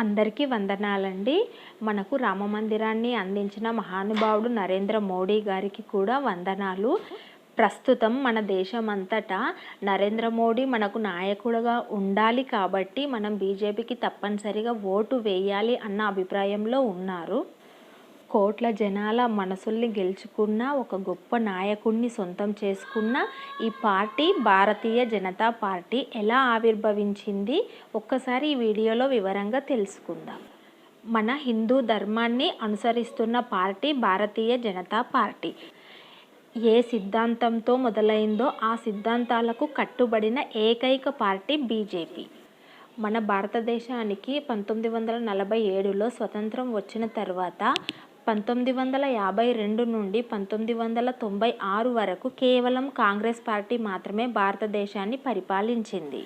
అందరికీ వందనాలండి. మనకు రామ మందిరాన్ని అందించిన మహానుభావుడు నరేంద్ర మోడీ గారికి కూడా వందనాలు. ప్రస్తుతం మన దేశమంతటా నరేంద్ర మోడీ మనకు నాయకుడుగా ఉండాలి కాబట్టి మనం బీజేపీకి తప్పనిసరిగా ఓటు వేయాలి అన్న అభిప్రాయంలో ఉన్నారు. కోట్ల జనాల మనసుల్ని గెలుచుకున్న ఒక గొప్ప నాయకుడిని సొంతం చేసుకున్న ఈ పార్టీ భారతీయ జనతా పార్టీ ఎలా ఆవిర్భవించింది? ఒక్కసారి ఈ వీడియోలో వివరంగా తెలుసుకుందాం. మన హిందూ ధర్మాన్ని అనుసరిస్తున్న పార్టీ భారతీయ జనతా పార్టీ. ఏ సిద్ధాంతంతో మొదలైందో ఆ సిద్ధాంతాలకు కట్టుబడిన ఏకైక పార్టీ బీజేపీ. మన భారతదేశానికి పంతొమ్మిది వందల నలభై ఏడులో స్వతంత్రం వచ్చిన తర్వాత పంతొమ్మిది వందల యాభై రెండు నుండి పంతొమ్మిది వందల తొంభై ఆరు వరకు కేవలం కాంగ్రెస్ పార్టీ మాత్రమే భారతదేశాన్ని పరిపాలించింది.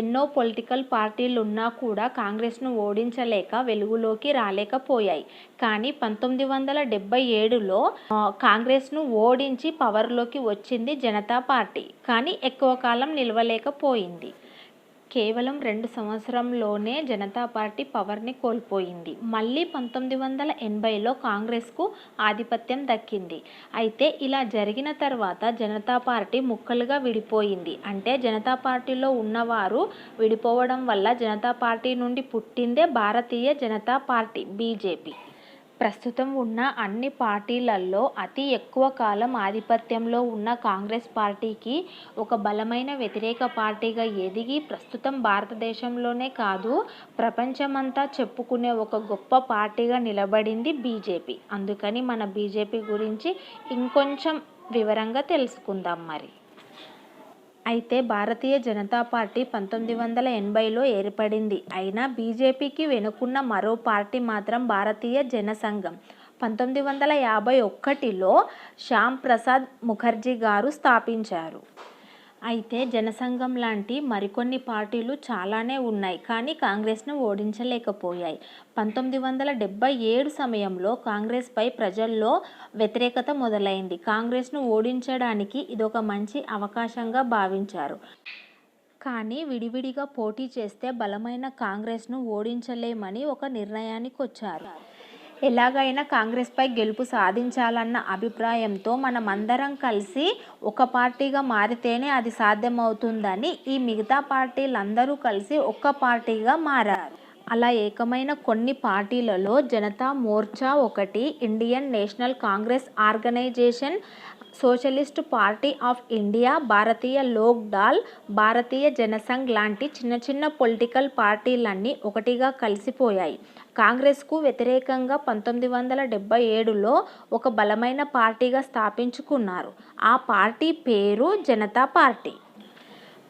ఎన్నో పొలిటికల్ పార్టీలు ఉన్నా కూడా కాంగ్రెస్ను ఓడించలేక వెలుగులోకి రాలేకపోయాయి. కానీ పంతొమ్మిది వందల డెబ్బై ఏడులో కాంగ్రెస్ను ఓడించి పవర్లోకి వచ్చింది జనతా పార్టీ. కానీ ఎక్కువ కాలం నిలవలేకపోయింది. కేవలం రెండు సంవత్సరంలోనే జనతా పార్టీ పవర్ని కోల్పోయింది. మళ్ళీ పంతొమ్మిది వందల ఎనభైలో కాంగ్రెస్కు ఆధిపత్యం దక్కింది. అయితే ఇలా జరిగిన తర్వాత జనతా పార్టీ ముక్కలుగా విడిపోయింది. అంటే జనతా పార్టీలో ఉన్నవారు విడిపోవడం వల్ల జనతా పార్టీ నుండి పుట్టిందే భారతీయ జనతా పార్టీ బీజేపీ. ప్రస్తుతం ఉన్న అన్ని పార్టీలలో అతి ఎక్కువ కాలం ఆధిపత్యంలో ఉన్న కాంగ్రెస్ పార్టీకి ఒక బలమైన వ్యతిరేక పార్టీగా ఎదిగి ప్రస్తుతం భారతదేశంలోనే కాదు ప్రపంచమంతా చెప్పుకునే ఒక గొప్ప పార్టీగా నిలబడింది బీజేపీ. అందుకని మన బీజేపీ గురించి ఇంకొంచెం వివరంగా తెలుసుకుందాం మరి. అయితే భారతీయ జనతా పార్టీ పంతొమ్మిది వందల ఎనభైలో ఏర్పడింది. అయినా బీజేపీకి వెనుకున్న మరో పార్టీ మాత్రం భారతీయ జనసంఘం. పంతొమ్మిది వందల యాభై ఒక్కటిలో శ్యామ్ ప్రసాద్ ముఖర్జీ గారు స్థాపించారు. అయితే జనసంఘం లాంటి మరికొన్ని పార్టీలు చాలానే ఉన్నాయి కానీ కాంగ్రెస్ను ఓడించలేకపోయాయి. పంతొమ్మిది వందల డెబ్బై ఏడు సమయంలో కాంగ్రెస్పై ప్రజల్లో వ్యతిరేకత మొదలైంది. కాంగ్రెస్ను ఓడించడానికి ఇదొక మంచి అవకాశంగా భావించారు. కానీ విడివిడిగా పోటీ చేస్తే బలమైన కాంగ్రెస్ను ఓడించలేమని ఒక నిర్ణయానికి వచ్చారు ఎలాగైనా కాంగ్రెస్పై గెలుపు సాధించాలన్న అభిప్రాయంతో మనమందరం కలిసి ఒక పార్టీగా మారితేనే అది సాధ్యమవుతుందని ఈ మిగతా పార్టీలందరూ కలిసి ఒక్క పార్టీగా మారారు. అలా ఏకమైన కొన్ని పార్టీలలో జనతా మోర్చా ఒకటి Indian National Congress Organisation Socialist Party of India Bharatiya Lok Dal Bharatiya Jana Sangh లాంటి చిన్న చిన్న పొలిటికల్ పార్టీలన్నీ ఒకటిగా కలిసిపోయాయి. కాంగ్రెస్కు వ్యతిరేకంగా పంతొమ్మిది వందల డెబ్బై ఏడులో ఒక బలమైన పార్టీగా స్థాపించుకున్నారు. ఆ పార్టీ పేరు జనతా పార్టీ.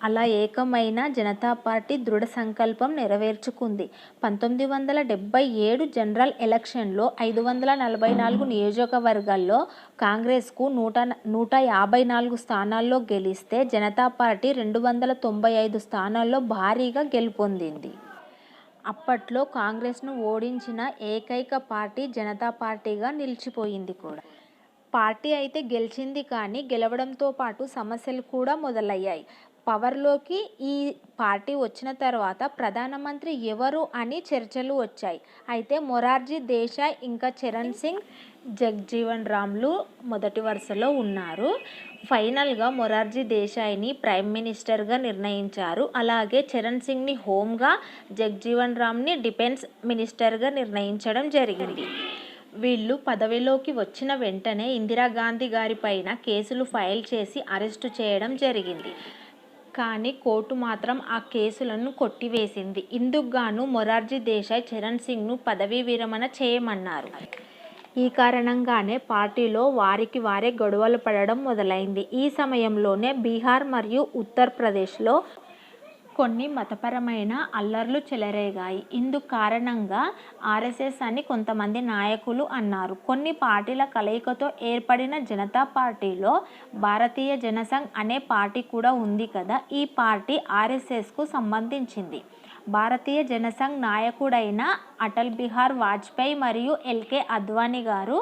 అలా ఏకమైన జనతా పార్టీ దృఢ సంకల్పం నెరవేర్చుకుంది. పంతొమ్మిది వందల డెబ్బై ఏడు జనరల్ ఎలక్షన్లో ఐదు వందల నలభై నాలుగు నియోజకవర్గాల్లో కాంగ్రెస్కు నూట నూట యాభై నాలుగు స్థానాల్లో గెలిస్తే జనతా పార్టీ రెండు వందల తొంభై ఐదు స్థానాల్లో భారీగా గెలుపొందింది. అప్పట్లో కాంగ్రెస్ను ఓడించిన ఏకైక పార్టీ జనతా పార్టీగా నిలిచిపోయింది కూడా. పార్టీ అయితే గెలిచింది కానీ గెలవడంతో పాటు సమస్యలు కూడా మొదలయ్యాయి. పవర్లోకి ఈ పార్టీ వచ్చిన తర్వాత ప్రధానమంత్రి ఎవరు అని చర్చలు వచ్చాయి. అయితే మొరార్జీ దేశాయ్ ఇంకా చరణ్ సింగ్ జగ్జీవన్ రామ్లు మొదటి వరుసలో ఉన్నారు. ఫైనల్గా మొరార్జీ దేశాయ్ని ప్రైమ్ మినిస్టర్గా నిర్ణయించారు. అలాగే చరణ్ సింగ్ని హోమ్గా జగ్జీవన్ రామ్ని డిఫెన్స్ మినిస్టర్గా నిర్ణయించడం జరిగింది. వీళ్ళు పదవిలోకి వచ్చిన వెంటనే ఇందిరాగాంధీ గారిపైన కేసులు ఫైల్ చేసి అరెస్టు చేయడం జరిగింది. కానీ కోర్టు మాత్రం ఆ కేసులను కొట్టివేసింది. ఇందుకు గాను మొరార్జీ దేశాయ్ చరణ్ సింగ్ను పదవీ విరమణ చేయమన్నారు. ఈ కారణంగానే పార్టీలో వారికి వారే గొడవలు పడడం మొదలైంది. ఈ సమయంలోనే బీహార్ మరియు ఉత్తరప్రదేశ్లో కొన్ని మతపరమైన అల్లర్లు చెలరేగాయి. ఇందుకు కారణంగా ఆర్ఎస్ఎస్ అని కొంతమంది నాయకులు అన్నారు. కొన్ని పార్టీల కలయికతో ఏర్పడిన జనతా పార్టీలో భారతీయ జనసంఘ్ అనే పార్టీ కూడా ఉంది కదా ఈ పార్టీ ఆర్ఎస్ఎస్కు సంబంధించింది. భారతీయ జనసంఘ్ నాయకుడైన అటల్ బిహార్ వాజ్పేయి మరియు ఎల్కే అద్వానీ గారు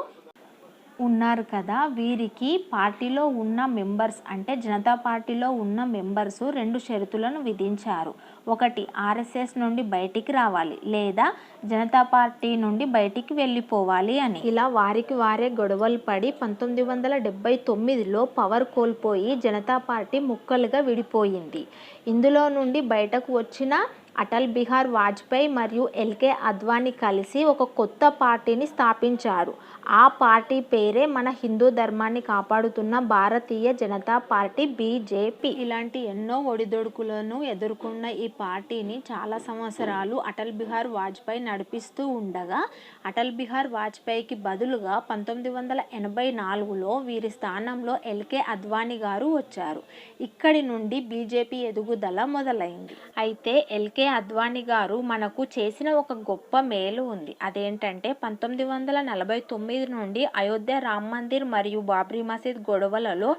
ఉన్నారు కదా వీరికి పార్టీలో ఉన్న మెంబర్స్ అంటే జనతా పార్టీలో ఉన్న మెంబర్స్ రెండు షరతులను విధించారు. ఒకటి ఆర్ఎస్ఎస్ నుండి బయటికి రావాలి లేదా జనతా పార్టీ నుండి బయటికి వెళ్ళిపోవాలి అని. ఇలా వారికి వారే గొడవలు పడి పంతొమ్మిది వందల డెబ్బై తొమ్మిదిలో పవర్ కోల్పోయి జనతా పార్టీ ముక్కలుగా విడిపోయింది. ఇందులో నుండి బయటకు వచ్చిన అటల్ బిహార్ వాజ్పేయి మరియు ఎల్కే అద్వానీ కలిసి ఒక కొత్త పార్టీని స్థాపించారు. ఆ పార్టీ పేరే మన హిందూ ధర్మాన్ని కాపాడుతున్న భారతీయ జనతా పార్టీ బీజేపీ ఇలాంటి ఎన్నో ఒడిదొడుకులను ఎదుర్కొన్న ఈ పార్టీని చాలా సంవత్సరాలు అటల్ బిహార్ వాజ్పేయి నడిపిస్తూ ఉండగా అటల్ బిహార్ వాజ్పేయికి బదులుగా పంతొమ్మిది వందల ఎనభై నాలుగులో వీరి స్థానంలో ఎల్కే అద్వానీ గారు వచ్చారు. ఇక్కడి నుండి బీజేపీ ఎదుగుదల మొదలైంది. అయితే ఎల్కే అద్వానీ గారు మనకు చేసిన ఒక గొప్ప మేలు ఉంది. అదేంటంటే పంతొమ్మిది వందల నలభై తొమ్మిది నుండి అయోధ్య రామ్ మందిర్ మరియు బాబ్రీ మసీద్ గొడవలలో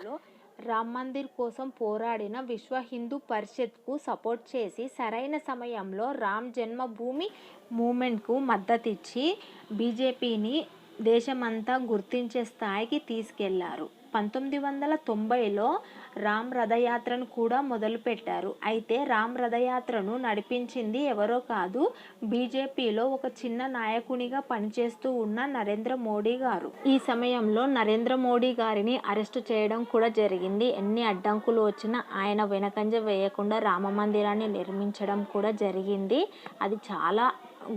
రామ్ మందిర్ కోసం పోరాడిన విశ్వ హిందూ పరిషత్కు సపోర్ట్ చేసి సరైన సమయంలో రామ్ జన్మభూమి మూమెంట్కు మద్దతిచ్చి బీజేపీని దేశమంతా గుర్తించే స్థాయికి తీసుకెళ్ళారు. పంతొమ్మిది వందల తొంభైలో రామ్ రథయాత్రను కూడా మొదలుపెట్టారు. అయితే రామ్ రథయాత్రను నడిపించింది ఎవరో కాదు బీజేపీలో ఒక చిన్న నాయకునిగా పనిచేస్తూ ఉన్న నరేంద్ర మోడీ గారు. ఈ సమయంలో నరేంద్ర మోడీ గారిని అరెస్టు చేయడం కూడా జరిగింది. ఎన్ని అడ్డంకులు వచ్చినా ఆయన వెనకంజ వేయకుండా రామ మందిరాన్ని నిర్మించడం కూడా జరిగింది. అది చాలా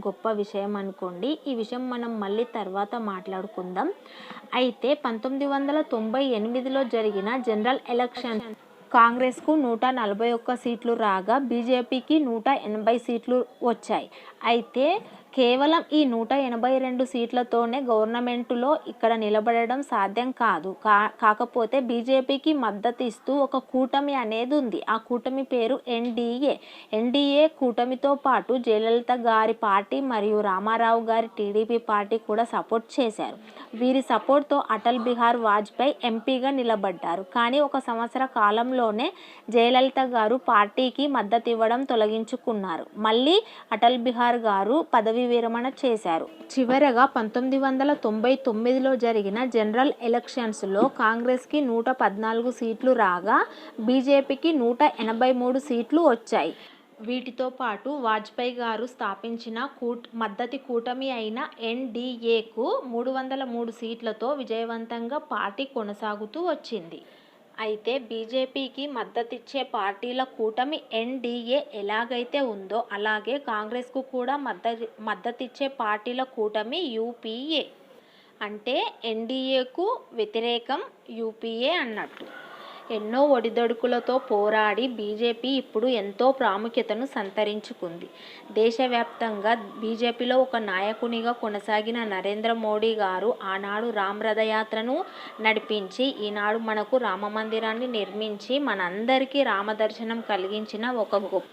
గొప్ప విషయం అనుకోండి. ఈ విషయం మనం మళ్ళీ తర్వాత మాట్లాడుకుందాం. అయితే పంతొమ్మిది వందల తొంభై ఎనిమిదిలో జరిగిన జనరల్ ఎలక్షన్ కాంగ్రెస్కు నూట నలభై ఒక్క సీట్లు రాగా బీజేపీకి నూట ఎనభై సీట్లు వచ్చాయి. అయితే కేవలం ఈ నూట ఎనభై రెండు సీట్లతోనే గవర్నమెంటులో ఇక్కడ నిలబడడం సాధ్యం కాదు. కా కాకపోతే బీజేపీకి మద్దతు ఇస్తూ ఒక కూటమి అనేది ఉంది. ఆ కూటమి పేరు ఎన్డీఏ ఎన్డీఏ కూటమితో పాటు జయలలిత గారి పార్టీ మరియు రామారావు గారి టీడీపీ పార్టీ కూడా సపోర్ట్ చేశారు. వీరి సపోర్ట్తో అటల్ బిహార్ వాజ్పేయి ఎంపీగా నిలబడ్డారు. కానీ ఒక సంవత్సర కాలంలోనే జయలలిత గారు పార్టీకి మద్దతు ఇవ్వడం తొలగించుకున్నారు. మళ్ళీ అటల్ బిహార్ గారు పదవి విరమణ చేశారు. చివరగా పంతొమ్మిది వందల తొంభై తొమ్మిదిలో జరిగిన జనరల్ ఎలక్షన్స్లో కాంగ్రెస్కి నూట పద్నాలుగు సీట్లు రాగా బీజేపీకి నూట ఎనభై మూడు సీట్లు వచ్చాయి. వీటితో పాటు వాజ్పేయి గారు స్థాపించిన కూట్ మద్దతి కూటమి అయిన ఎన్డీఏకు మూడు వందల మూడు సీట్లతో విజయవంతంగా పార్టీ కొనసాగుతూ వచ్చింది. అయితే బీజేపీకి మద్దతిచ్చే పార్టీల కూటమి ఎన్డీఏ ఎలాగైతే ఉందో అలాగే కాంగ్రెస్కు కూడా మద్దతు మద్దతిచ్చే పార్టీల కూటమి యూపీఏ. అంటే ఎన్డీఏకు వ్యతిరేకం యూపీఏ అన్నట్టు. ఎన్నో ఒడిదొడుకులతో పోరాడి బీజేపీ ఇప్పుడు ఎంతో ప్రాముఖ్యతను సంతరించుకుంది. దేశవ్యాప్తంగా బీజేపీలో ఒక నాయకునిగా కొనసాగిన నరేంద్ర మోడీ గారు ఆనాడు రామ్ రథయాత్రను నడిపించి ఈనాడు మనకు రామ మందిరాన్ని నిర్మించి మనందరికీ రామదర్శనం కలిగించిన ఒక గొప్ప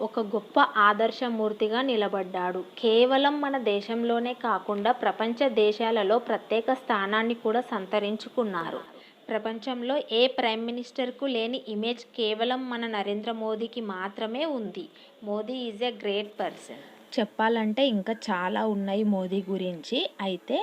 ఒక గొప్ప ఆదర్శమూర్తిగా నిలబడ్డాడు. కేవలం మన దేశంలోనే కాకుండా ప్రపంచ దేశాలలో ప్రత్యేక స్థానాన్ని కూడా సంతరించుకున్నారు. ప్రపంచంలో ఏ ప్రైమ్ మినిస్టర్కు లేని ఇమేజ్ కేవలం మన నరేంద్ర మోదీకి మాత్రమే ఉంది. Modi is a great person. చెప్పాలంటే ఇంకా చాలా ఉన్నాయి మోదీ గురించి. అయితే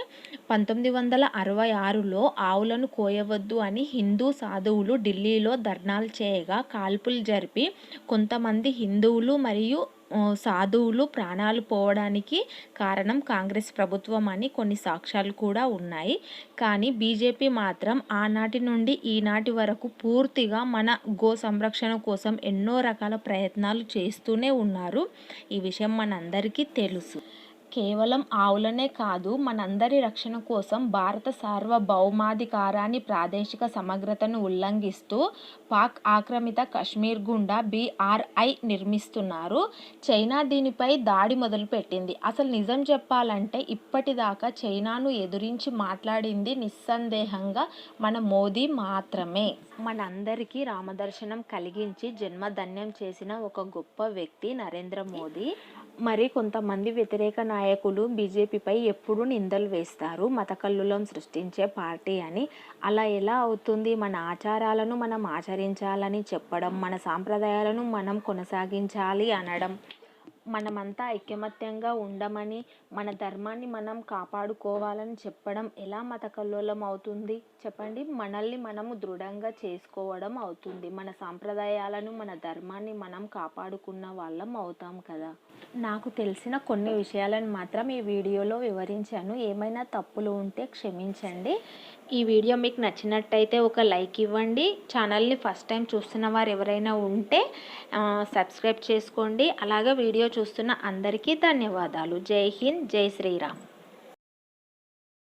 పంతొమ్మిది వందల అరవై ఆరులో ఆవులను కోయవద్దు అని హిందూ సాధువులు ఢిల్లీలో ధర్నాలు చేయగా కాల్పులు జరిపి కొంతమంది హిందువులు మరియు సాధువులు ప్రాణాలు పోవడానికి కారణం కాంగ్రెస్ ప్రభుత్వం అని కొన్ని సాక్ష్యాలు కూడా ఉన్నాయి. కానీ బీజేపీ మాత్రం ఆనాటి నుండి ఈనాటి వరకు పూర్తిగా మన గో సంరక్షణ కోసం ఎన్నో రకాల ప్రయత్నాలు చేస్తూనే ఉన్నారు. ఈ విషయం మనందరికీ తెలుసు. కేవలం ఆవులనే కాదు మనందరి రక్షణ కోసం భారత సార్వభౌమాధికారాన్ని ప్రాదేశిక సమగ్రతను ఉల్లంఘిస్తూ పాక్ ఆక్రమిత కశ్మీర్ గుండా బీఆర్ఐ నిర్మిస్తున్నారు. చైనా దీనిపై దాడి మొదలుపెట్టింది. అసలు నిజం చెప్పాలంటే ఇప్పటిదాకా చైనాను ఎదురించి మాట్లాడింది నిస్సందేహంగా మన మోదీ మాత్రమే. మనందరికీ రామదర్శనం కలిగించి జన్మధన్యం చేసిన ఒక గొప్ప వ్యక్తి నరేంద్ర మోదీ. మరి కొంతమంది వ్యతిరేక నాయకులు బీజేపీపై ఎప్పుడూ నిందలు వేస్తారు. మతకల్లులం సృష్టించే పార్టీ అని. అలా ఎలా అవుతుంది? మన ఆచారాలను మనం ఆచరించాలని చెప్పడం మన సాంప్రదాయాలను మనం కొనసాగించాలి అనడం. మనమంతా ఐకమత్యంగా ఉండమని మన ధర్మాన్ని మనం కాపాడుకోవాలని చెప్పడం ఎలా మత కల్లోలం అవుతుంది? చెప్పండి. మనల్ని మనము దృఢంగా చేసుకోవడం అవుతుంది. మన సాంప్రదాయాలను మన ధర్మాన్ని మనం కాపాడుకున్న వాళ్ళం అవుతాం కదా. నాకు తెలిసిన కొన్ని విషయాలను మాత్రం ఈ వీడియోలో వివరించాను. ఏమైనా తప్పులు ఉంటే క్షమించండి. ఈ వీడియో మీకు నచ్చినట్టయితే ఒక లైక్ ఇవ్వండి. ఛానల్ని ఫస్ట్ టైం చూస్తున్న వారు ఎవరైనా ఉంటే సబ్స్క్రైబ్ చేసుకోండి. అలాగే వీడియో చూస్తున్న అందరికీ ధన్యవాదాలు. జై హింద్ జై శ్రీరామ్.